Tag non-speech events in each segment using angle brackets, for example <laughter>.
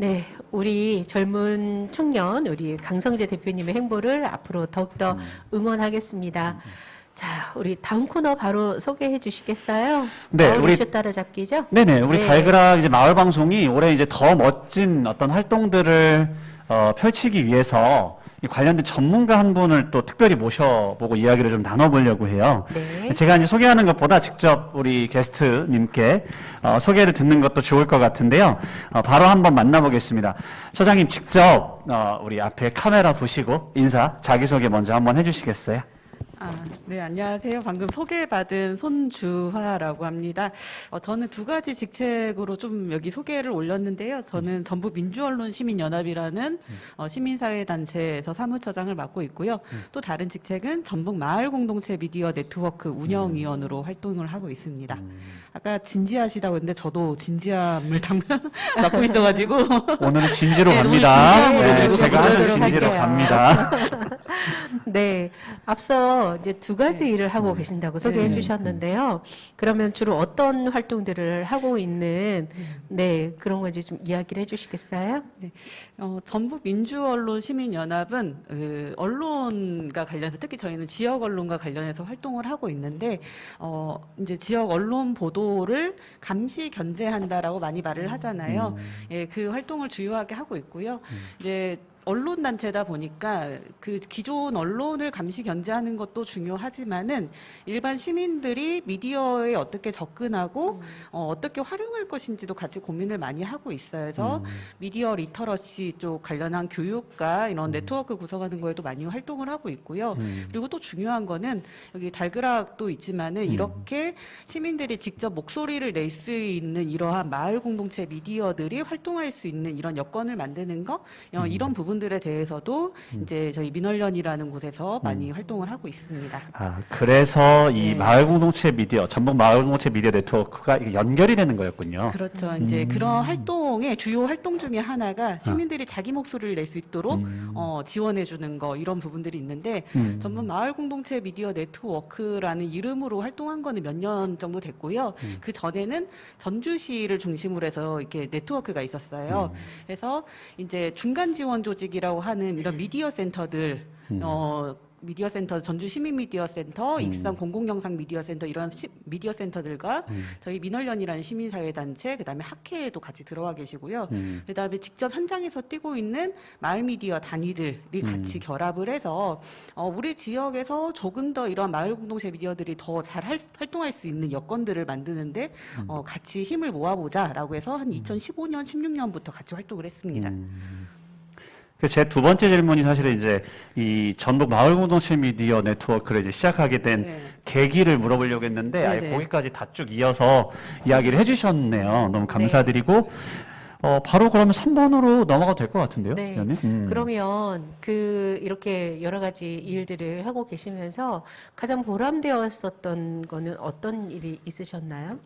네, 우리 젊은 청년, 우리 강성재 대표님의 행보를 앞으로 더욱더 음. 응원하겠습니다. 자, 우리 다음 코너 바로 소개해 주시겠어요? 네, 우리- 따라잡기죠? 네네, 우리 네. 달그락 이제 마을 방송이 올해 이제 더 멋진 어떤 활동들을 어, 펼치기 위해서 이 관련된 전문가 한 분을 또 특별히 모셔보고 이야기를 좀 나눠보려고 해요. 네. 제가 이제 소개하는 것보다 직접 우리 게스트님께 어, 소개를 듣는 것도 좋을 것 같은데요. 어, 바로 한번 만나보겠습니다. 처장님 직접 어, 우리 앞에 카메라 보시고 인사, 자기소개 먼저 한번 해주시겠어요? 아, 네, 안녕하세요. 방금 소개받은 손주화라고 합니다. 어, 저는 두 가지 직책으로 좀 여기 소개를 올렸는데요. 저는 전북 민주언론 시민연합이라는 어, 시민사회단체에서 사무처장을 맡고 있고요. 또 다른 직책은 전북 마을공동체 미디어 네트워크 운영위원으로 활동을 하고 있습니다. 아까 진지하시다고 했는데 저도 진지함을 담 <laughs> 맡고 있어가지고 오늘은 진지로 네, 오늘 갑니다. 진지로 네, 제가 하는 진지로. 갑니다. <laughs> 네, 앞서 이제 두 가지 네. 일을 하고 계신다고 소개해 네. 주셨는데요. 그러면 주로 어떤 활동들을 하고 있는 네 그런 건지 좀 이야기를 해 주시겠어요? 어, 전북 민주언론 시민연합은 그 언론과 관련해서 특히 저희는 지역 언론과 관련해서 활동을 하고 있는데 어, 이제 지역 언론 보도를 감시 견제한다라고 많이 말을 하잖아요. 예, 그 활동을 주요하게 하고 있고요. 이제 언론 단체다 보니까 그 기존 언론을 감시 견제하는 것도 중요하지만은 일반 시민들이 미디어에 어떻게 접근하고 어, 어떻게 활용할 것인지도 같이 고민을 많이 하고 있어요. 그래서 미디어 리터러시 쪽 관련한 교육과 이런 네트워크 구성하는 거에도 많이 활동을 하고 있고요. 음. 그리고 또 중요한 거는 여기 달그락도 있지만은 음. 이렇게 시민들이 직접 목소리를 낼 수 있는 이러한 마을 공동체 미디어들이 활동할 수 있는 이런 여건을 만드는 거 어, 음. 이런 부분 들에 대해서도 이제 저희 민원련이라는 곳에서 많이 활동을 하고 있습니다. 아, 그래서 이 네. 마을 공동체 미디어, 전북 마을 공동체 미디어 네트워크가 연결이 되는 거였군요. 그렇죠. 이제 음. 그런 활동의 주요 활동 중에 하나가 시민들이 자기 목소리를 낼 수 있도록 음. 어, 지원해 주는 거 이런 부분들이 있는데 음. 전북 마을 공동체 미디어 네트워크라는 이름으로 활동한 거는 몇 년 정도 됐고요. 음. 그 전에는 전주시를 중심으로 해서 이렇게 네트워크가 있었어요. 음. 그래서 이제 중간 지원 조직 이라고 하는 이런 미디어 센터들 음. 어 미디어 센터 전주 시민 미디어 센터, 음. 익산 공공영상 미디어 센터 이런 시- 미디어 센터들과 음. 저희 민원련이라는 시민사회 단체 그다음에 학회에도 같이 들어와 계시고요. 음. 그다음에 직접 현장에서 뛰고 있는 마을 미디어 단위들이 같이 음. 결합을 해서 어, 우리 지역에서 조금 더 이런 마을 공동체 미디어들이 더 잘 활동할 수 있는 여건들을 만드는데 음. 어, 같이 힘을 모아보자라고 해서 한 2015년, 16년부터 같이 활동을 했습니다. 음. 제두 번째 질문이 사실은 이제 이 전북 마을 공동체 미디어 네트워크를 이제 시작하게 된 네. 계기를 물어보려고 했는데 아예 네네. 거기까지 다 쭉 이어서 이야기를 해주셨네요. 너무 감사드리고 어, 바로 그러면 3번으로 넘어가도 될 것 같은데요. 네. 위원님? 음. 그러면 그 이렇게 여러 가지 일들을 하고 계시면서 가장 보람되었었던 거는 어떤 일이 있으셨나요?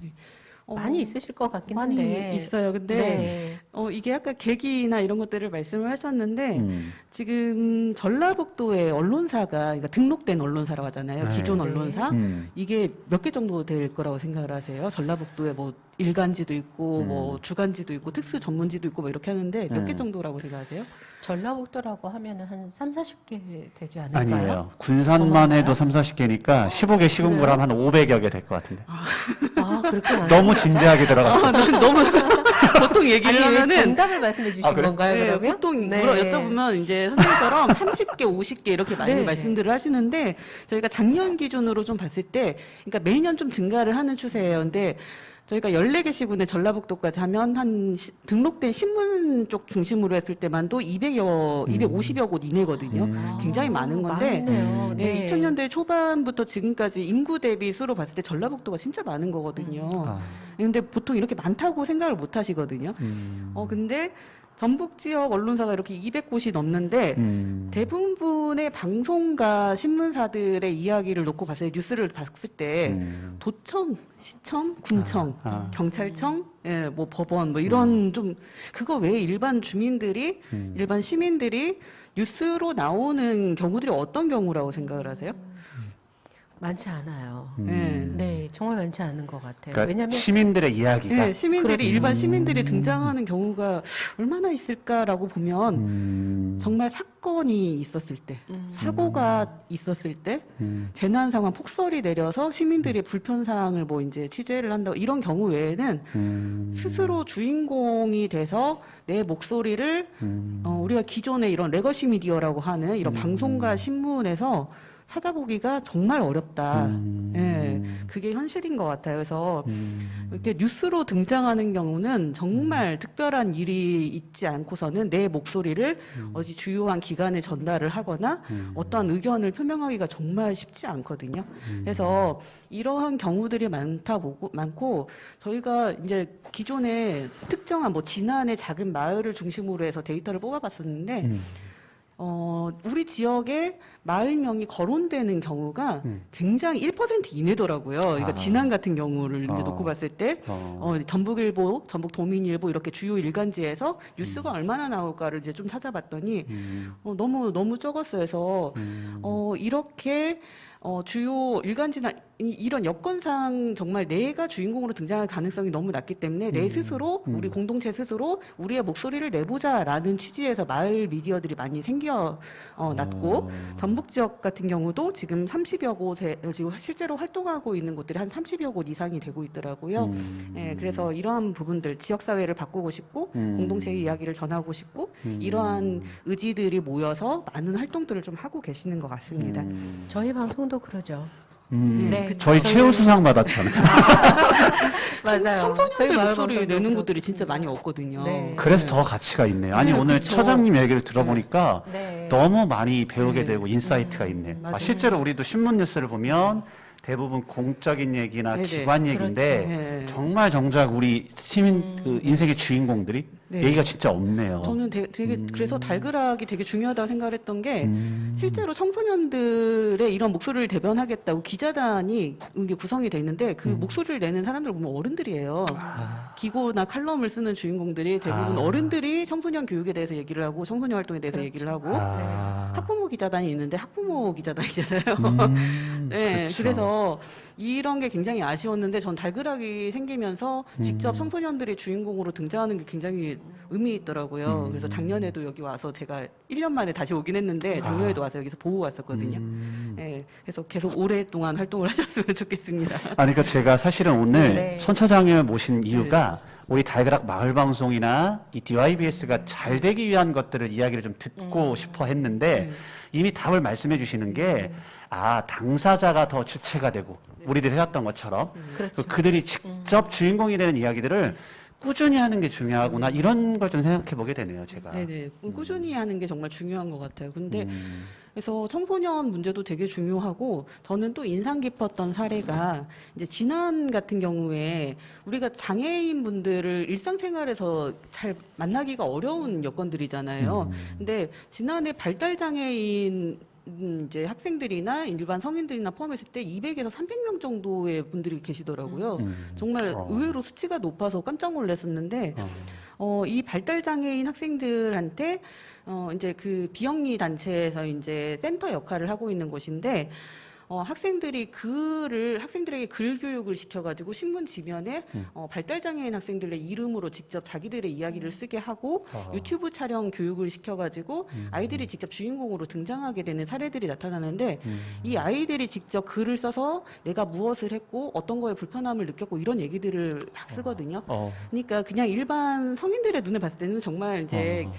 어, 많이 있으실 것 같긴 많이 한데. 있어요. 근데 네. 어, 이게 아까 계기나 이런 것들을 말씀을 하셨는데 음. 지금 전라북도의 언론사가 그러니까 등록된 언론사라고 하잖아요. 네. 기존 네. 언론사. 음. 이게 몇 개 정도 될 거라고 생각을 하세요? 전라북도에 뭐 일간지도 있고 음. 뭐 주간지도 있고 특수 전문지도 있고 뭐 이렇게 하는데 몇개 음. 정도라고 생각하세요? 전라북도라고 하면은 한 3, 40개 되지 않을까요? 아니에요. 군산만? 해도 3, 40개니까 15개 시군구를 하면 한 500여 개 될 것 같은데. 아, 그렇게 많아요? 너무 진지하게 들어갔어요. 아, 난 너무 <laughs> 보통 얘기를 왜 하면은 정답을 말씀해 주신 아, 그래? 건가요, 네, 그러면? 보통 네. 물어 여쭤보면 이제 선생님처럼 <laughs> 30개, 50개 이렇게 많이 네. 말씀들을 하시는데 저희가 작년 기준으로 좀 봤을 때 그러니까 매년 좀 증가를 하는 추세예요. 근데 저희가 14개 시군에 전라북도까지 하면 한 시- 등록된 신문 쪽 중심으로 했을 때만도 200여, 250여 곳 이내거든요. 음. 굉장히 많은 건데. 음. 네, 2000년대 초반부터 지금까지 인구 대비 수로 봤을 때 전라북도가 진짜 많은 거거든요. 아, 근데 보통 이렇게 많다고 생각을 못 하시거든요. 음. 어, 근데 전북 지역 언론사가 이렇게 200곳이 넘는데 음. 대부분의 방송가 신문사들의 이야기를 놓고 봤을 때 뉴스를 봤을 때 음. 도청, 시청, 군청, 아, 아. 경찰청, 예, 뭐 법원 뭐 이런 좀 그거 외에 일반 주민들이 음. 일반 시민들이 뉴스로 나오는 경우들이 어떤 경우라고 생각을 하세요? 많지 않아요. 음. 네, 정말 많지 않은 것 같아요. 그러니까 왜냐하면 시민들의 이야기가 네, 시민들이 그렇죠. 일반 시민들이 등장하는 경우가 얼마나 있을까라고 보면 음. 정말 사건이 있었을 때, 음. 사고가 있었을 때, 음. 재난 상황 폭설이 내려서 시민들의 불편 사항을 뭐 이제 취재를 한다 이런 경우 외에는 음. 스스로 주인공이 돼서 내 목소리를 음. 어, 우리가 기존에 이런 레거시 미디어라고 하는 이런 방송과 신문에서 찾아보기가 정말 어렵다. 음. 예, 그게 현실인 것 같아요. 그래서 음. 이렇게 뉴스로 등장하는 경우는 정말 특별한 일이 있지 않고서는 내 목소리를 어디 주요한 기관에 전달을 하거나 음. 어떠한 의견을 표명하기가 정말 쉽지 않거든요. 그래서 이러한 경우들이 많다 보고 많고 저희가 이제 기존에 특정한 뭐 지난해 작은 마을을 중심으로 해서 데이터를 뽑아봤었는데 음. 어, 우리 지역에 마을명이 거론되는 경우가 음. 굉장히 1% 이내더라고요. 이거 아. 지난 같은 경우를 어. 놓고 봤을 때 어. 어, 전북일보, 전북도민일보 이렇게 주요 일간지에서 뉴스가 얼마나 나올까를 이제 좀 찾아봤더니 음. 어, 너무 너무 적었어요. 그래서 음. 어, 이렇게 어, 주요 일간지나 이- 이런 여건상 정말 내가 주인공으로 등장할 가능성이 너무 낮기 때문에 내 스스로 우리 공동체 스스로 우리의 목소리를 내보자라는 취지에서 마을 미디어들이 많이 생겨 어, 났고 전북 지역 같은 경우도 지금 30여 곳에 어, 지금 실제로 활동하고 있는 곳들이 한 30여 곳 이상이 되고 있더라고요. 음. 예, 그래서 이러한 부분들 지역 사회를 바꾸고 싶고 음. 공동체의 이야기를 전하고 싶고 음. 이러한 의지들이 모여서 많은 활동들을 좀 하고 계시는 것 같습니다. 음. 저희 방송도 그러죠. 음. 네, 저희 저희- 최우 수상 받았잖아요. <laughs> 맞아요. 저희 청소년들 목소리 내는. 곳들이 진짜 많이 없거든요. 네. 그래서 더 가치가 있네요. 아니 네, 오늘 그렇죠. 처장님 얘기를 들어보니까 네. 너무 많이 배우게 네. 되고 인사이트가 있네. 맞아요. 아, 실제로 우리도 신문 뉴스를 보면 대부분 공적인 얘기나 네네. 기관 얘기인데 네. 정말 정작 우리 시민 그 인생의 주인공들이 네. 얘기가 진짜 없네요. 저는 되, 게 음. 그래서 달그락이 되게 중요하다고 생각을 했던 게 음. 실제로 청소년들의 이런 목소리를 대변하겠다고 기자단이 이게 구성이 돼 있는데 그 목소리를 내는 사람들 보면 어른들이에요. 음. 아. 기고나 칼럼을 쓰는 주인공들이 대부분 아. 어른들이 청소년 교육에 대해서 얘기를 하고 청소년 활동에 대해서 그렇죠. 얘기를 하고 아. 학부모 기자단이 있는데 학부모 기자단이잖아요. 음, <laughs> 네, 그렇죠. 그래서 이런 게 굉장히 아쉬웠는데 전 달그락이 생기면서 직접 음. 청소년들이 주인공으로 등장하는 게 굉장히 의미 있더라고요. 음. 그래서 작년에도 여기 와서 제가 1년 만에 다시 오긴 했는데 작년에도 와서 여기서 보고 왔었거든요. 아. 음. 네, 그래서 계속 오랫동안 활동을 <laughs> 하셨으면 좋겠습니다. 아니 그러니까 제가 사실은 오늘 네. 손 처장님을 모신 이유가 우리 달그락 마을 방송이나 이 DYBS가 잘 되기 위한 것들을 이야기를 좀 듣고 싶어 했는데 네. 이미 답을 말씀해 주시는 게 아, 당사자가 더 주체가 되고 우리들이 해왔던 것처럼 그렇죠. 그들이 직접 주인공이 되는 이야기들을 꾸준히 하는 게 중요하구나 이런 걸 좀 생각해 보게 되네요, 제가. 네네. 꾸준히 하는 게 정말 중요한 것 같아요. 근데 음. 그래서 청소년 문제도 되게 중요하고 저는 또 인상 깊었던 사례가 이제 지난 같은 경우에 우리가 장애인 분들을 일상생활에서 잘 만나기가 어려운 여건들이잖아요. 근데 지난해 발달 장애인 음, 이제 학생들이나 일반 성인들이나 포함했을 때 200에서 300명 정도의 분들이 계시더라고요. 음. 정말 어. 의외로 수치가 높아서 깜짝 놀랐었는데 어. 어, 이 발달 장애인 학생들한테 어, 이제 그 비영리 단체에서 이제 센터 역할을 하고 있는 곳인데 어, 학생들이 글을 학생들에게 글 교육을 시켜가지고 신문 지면에 음. 어, 발달 장애인 학생들의 이름으로 직접 자기들의 이야기를 쓰게 하고 아. 유튜브 촬영 교육을 시켜가지고 음. 아이들이 직접 주인공으로 등장하게 되는 사례들이 나타나는데 음. 이 아이들이 직접 글을 써서 내가 무엇을 했고 어떤 거에 불편함을 느꼈고 이런 얘기들을 막 쓰거든요. 어. 그러니까 그냥 일반 성인들의 눈에 봤을 때는 정말 이제 어.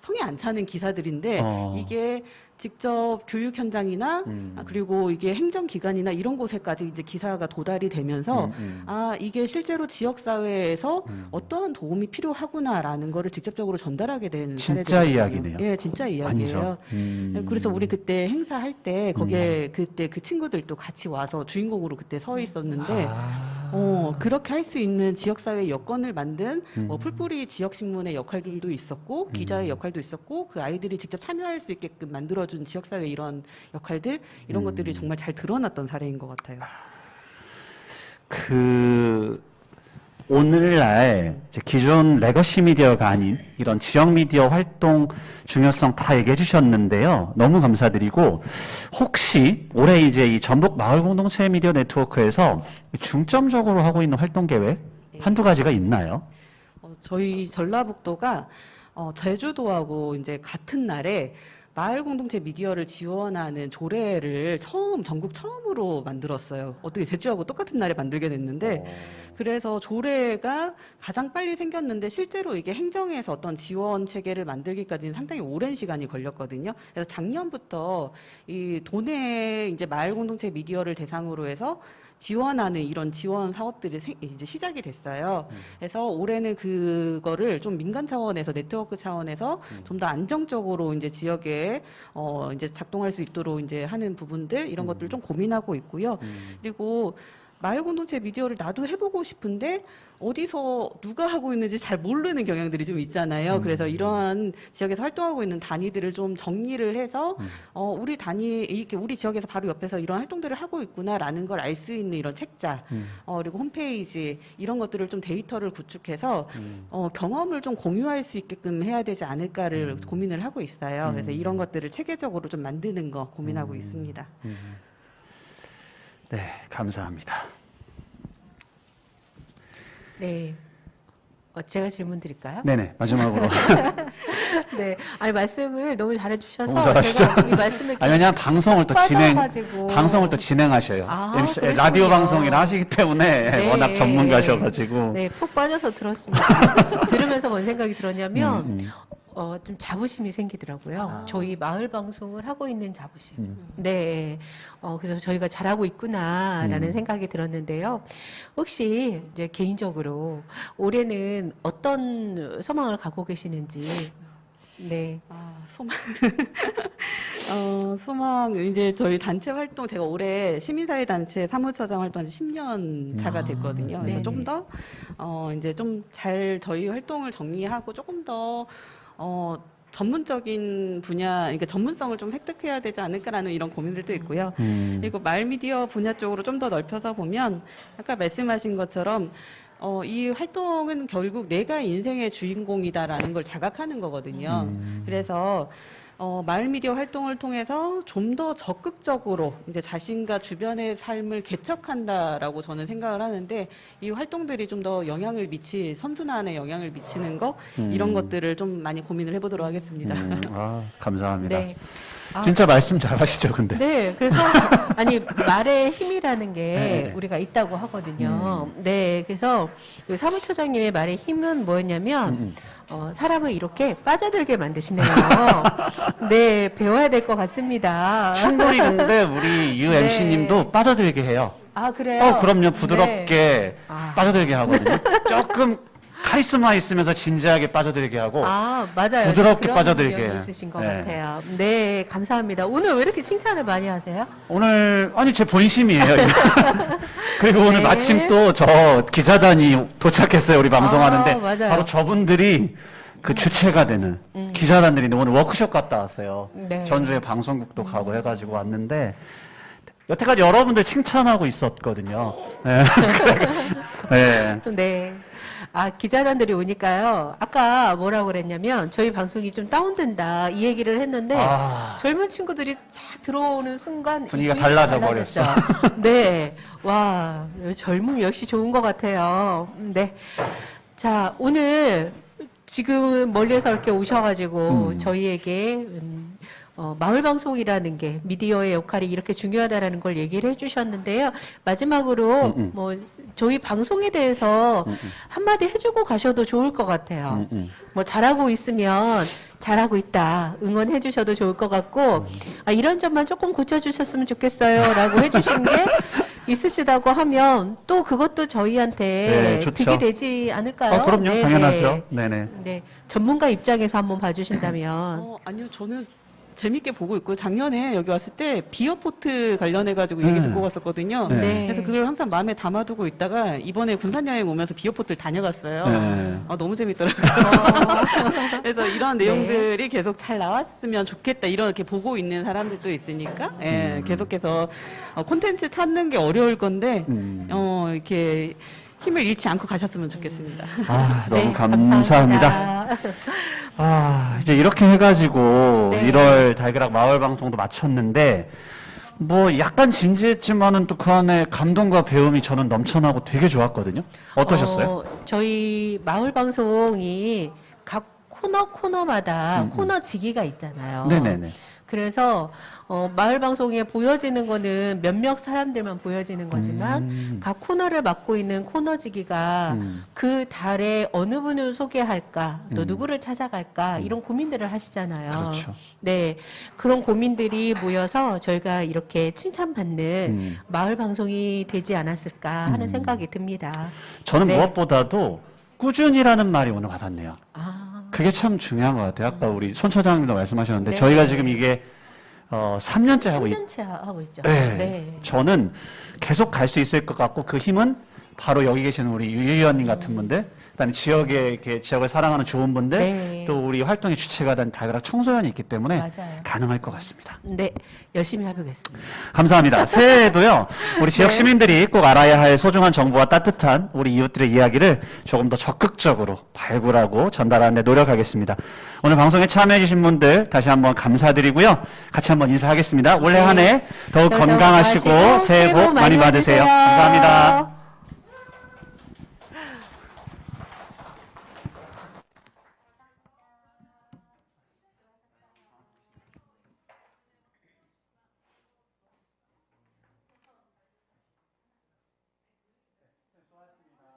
성이 안 차는 기사들인데 어. 이게 직접 교육 현장이나 음. 아, 그리고 이게 행정기관이나 이런 곳에까지 이제 기사가 도달이 되면서 음, 음. 아 이게 실제로 지역 사회에서 음. 어떠한 도움이 필요하구나라는 거를 직접적으로 전달하게 된 진짜. 이야기네요. 예, 진짜 이야기예요. 음. 네, 그래서 우리 그때 행사할 때 거기에 그때 그 친구들도 같이 와서 주인공으로 그때 서 있었는데 아. 어, 그렇게 할 수 있는 지역사회 여건을 만든 뭐 음. 풀뿌리 지역신문의 역할들도 있었고 기자의 역할도 있었고 그 아이들이 직접 참여할 수 있게끔 만들어준 지역사회 이런 역할들 이런 음. 것들이 정말 잘 드러났던 사례인 것 같아요. 그 오늘날 기존 레거시 미디어가 아닌 이런 지역 미디어 활동 중요성 다 얘기해 주셨는데요. 너무 감사드리고 혹시 올해 이제 이 전북 마을 공동체 미디어 네트워크에서 중점적으로 하고 있는 활동 계획 한두 가지가 있나요? 어, 저희 전라북도가 어, 제주도하고 이제 같은 날에 마을 공동체 미디어를 지원하는 조례를 처음 전국 처음으로 만들었어요. 어떻게 제주하고 똑같은 날에 만들게 됐는데 그래서 조례가 가장 빨리 생겼는데 실제로 이게 행정에서 어떤 지원 체계를 만들기까지는 상당히 오랜 시간이 걸렸거든요. 그래서 작년부터 이 도내 이제 마을 공동체 미디어를 대상으로 해서 지원하는 이런 지원 사업들이 생- 이제 시작이 됐어요. 그래서 올해는 그거를 좀 민간 차원에서 네트워크 차원에서 좀 더 안정적으로 이제 지역에 어 이제 작동할 수 있도록 이제 하는 부분들 이런 것들을 좀 고민하고 있고요. 그리고 마을 공동체 미디어를 나도 해보고 싶은데 어디서 누가 하고 있는지 잘 모르는 경향들이 좀 있잖아요. 그래서 이러한 지역에서 활동하고 있는 단위들을 좀 정리를 해서 어, 우리 단위 이렇게 우리 지역에서 바로 옆에서 이런 활동들을 하고 있구나라는 걸 알 수 있는 이런 책자 어, 그리고 홈페이지 이런 것들을 좀 데이터를 구축해서 어, 경험을 좀 공유할 수 있게끔 해야 되지 않을까를 고민을 하고 있어요. 그래서 이런 것들을 체계적으로 좀 만드는 거 고민하고 있습니다. 네, 감사합니다. 네. 어, 제가 질문 드릴까요? 네네, 마지막으로. <laughs> 네. 아니, 말씀을 너무 잘해주셔서 너무 잘하시죠? 제가 이 말씀을 아니, 왜냐면 방송을 또 진행. 방송을 또 진행하셔요. 아, MC. 라디오 방송이라 하시기 때문에 네. 워낙 전문가셔가지고. 네, 푹 빠져서 들었습니다. <laughs> 들으면서 뭔 생각이 들었냐면, 음, 음. 어, 좀 자부심이 생기더라고요. 아. 저희 마을 방송을 하고 있는 자부심. 음. 네. 어, 그래서 저희가 잘하고 있구나라는 음. 생각이 들었는데요. 혹시 이제 개인적으로 올해는 어떤 소망을 갖고 계시는지. 네. 아, 소망. <laughs> 어, 소망. 이제 저희 단체 활동, 제가 올해 시민사회 단체 사무처장 활동한 지 10년 차가 아, 됐거든요. 그래서. 좀 더, 어, 이제 좀 잘 저희 활동을 정리하고 조금 더, 어, 전문적인 분야, 그러니까 전문성을 좀 획득해야 되지 않을까라는 이런 고민들도 있고요. 음. 그리고 마을 미디어 분야 쪽으로 좀 더 넓혀서 보면 아까 말씀하신 것처럼 어, 이 활동은 결국 내가 인생의 주인공이다라는 걸 자각하는 거거든요. 음. 그래서 어, 마을 미디어 활동을 통해서 좀 더 적극적으로 이제 자신과 주변의 삶을 개척한다라고 저는 생각을 하는데 이 활동들이 좀 더 영향을 미치 선순환에 영향을 미치는 거 음. 이런 것들을 좀 많이 고민을 해보도록 하겠습니다. 음, 아, 감사합니다. 네. 아, 진짜 말씀 잘하시죠, 근데. 네, 그래서 <laughs> 아니 말의 힘이라는 게 네. 우리가 있다고 하거든요. 네, 그래서 그 사무처장님의 말의 힘은 뭐였냐면 음, 음. 어, 사람을 이렇게 빠져들게 만드시네요. <laughs> 네, 배워야 될 것 같습니다. 충분히 근데 우리 유 네. MC님도 빠져들게 해요. 아 그래요? 어, 그럼요. 부드럽게 네. 아. 빠져들게 하거든요. <laughs> 조금 카리스마 있으면서 진지하게 빠져들게 하고. 아 맞아요. 부드럽게 빠져들게. 있으신 것 네. 같아요. 네, 감사합니다. 오늘 왜 이렇게 칭찬을 많이 하세요? 오늘 아니 제 본심이에요. <laughs> 그리고 오늘 네. 마침 또 저 기자단이 도착했어요. 우리 방송하는데 아, 맞아요. 바로 저분들이 그 주체가 되는 기자단들이 오늘 워크숍 갔다 왔어요. 음. 네. 전주에 방송국도 가고 해가지고 왔는데 여태까지 여러분들 칭찬하고 있었거든요. 네. <laughs> <laughs> 네. 네. 아, 기자단들이 오니까요. 아까 뭐라고 그랬냐면 저희 방송이 좀 다운된다 이 얘기를 했는데 아. 젊은 친구들이 착 들어오는 순간 이 분위기가 달라져 달라졌죠. <laughs> 네. 와, 젊음 역시 좋은 것 같아요. 네. 자, 오늘 지금 멀리서 이렇게 오셔가지고 음. 저희에게 음, 어, 마을 방송이라는 게 미디어의 역할이 이렇게 중요하다라는 걸 얘기를 해주셨는데요. 마지막으로 음, 음. 뭐 저희 방송에 대해서 음, 음. 한마디 해주고 가셔도 좋을 것 같아요. 음, 음. 뭐 잘하고 있으면 잘하고 있다 응원해 주셔도 좋을 것 같고 아, 이런 점만 조금 고쳐주셨으면 좋겠어요라고 해주신 게 <laughs> 있으시다고 하면 또 그것도 저희한테 네. 득이 되지 않을까요? 어, 그럼요. 네, 당연하죠. 네. 네네. 네, 전문가 입장에서 한번 봐주신다면 어, 아니요, 저는 재밌게 보고 있고 작년에 여기 왔을 때 비어포트 관련해 가지고 얘기 네. 듣고 갔었거든요. 네. 그래서 그걸 항상 마음에 담아두고 있다가 이번에 군산 여행 오면서 비어포트를 다녀갔어요. 네. 아, 너무 재밌더라고요. <laughs> 그래서 이런 네. 내용들이 계속 잘 나왔으면 좋겠다. 이렇게 보고 있는 사람들도 있으니까 예, 음. 계속해서 어, 콘텐츠 찾는 게 어려울 건데 음. 어, 이렇게 힘을 잃지 않고 가셨으면 좋겠습니다. 아, 너무 네, 감사합니다. 아, 이제 이렇게 해가지고 네. 1월 달그락 마을 방송도 마쳤는데, 뭐 약간 진지했지만은 또 그 안에 감동과 배움이 저는 넘쳐나고 되게 좋았거든요. 어떠셨어요? 어, 저희 마을 방송이 각 코너 코너마다 음, 음. 코너 지기가 있잖아요. 네네네. 그래서 어, 마을 방송에 보여지는 거는 몇몇 사람들만 보여지는 거지만 음. 각 코너를 맡고 있는 코너지기가 음. 그 달에 어느 분을 소개할까, 또 음. 누구를 찾아갈까 이런 고민들을 하시잖아요. 그렇죠. 네, 그런 고민들이 모여서 저희가 이렇게 칭찬받는 음. 마을 방송이 되지 않았을까 하는 음. 생각이 듭니다. 저는 네. 무엇보다도 꾸준히라는 말이 오늘 와닿네요. 아, 그게 참 중요한 것 같아요. 아까 우리 손 처장님도 말씀하셨는데 네. 저희가 지금 이게 어, 3년째 하고 있 3년째 하고 있죠. 네. 네. 저는 계속 갈 수 있을 것 같고 그 힘은 바로 여기 계시는 우리 유 의원님 같은 분들, 그다음에 지역에 이렇게 지역을 사랑하는 좋은 분들, 네. 또 우리 활동의 주체가 된 다그락 청소년이 있기 때문에 맞아요. 가능할 것 같습니다. 네, 열심히 해보겠습니다. 감사합니다. <laughs> 새해에도요, 우리 지역 네. 시민들이 꼭 알아야 할 소중한 정보와 따뜻한 우리 이웃들의 이야기를 조금 더 적극적으로 발굴하고 전달하는 데 노력하겠습니다. 오늘 방송에 참여해주신 분들 다시 한번 감사드리고요. 같이 한번 인사하겠습니다. 올해 네. 한해 더욱 더욱 건강하시고 건강하시고 새해 복 많이 받으세요. 감사합니다.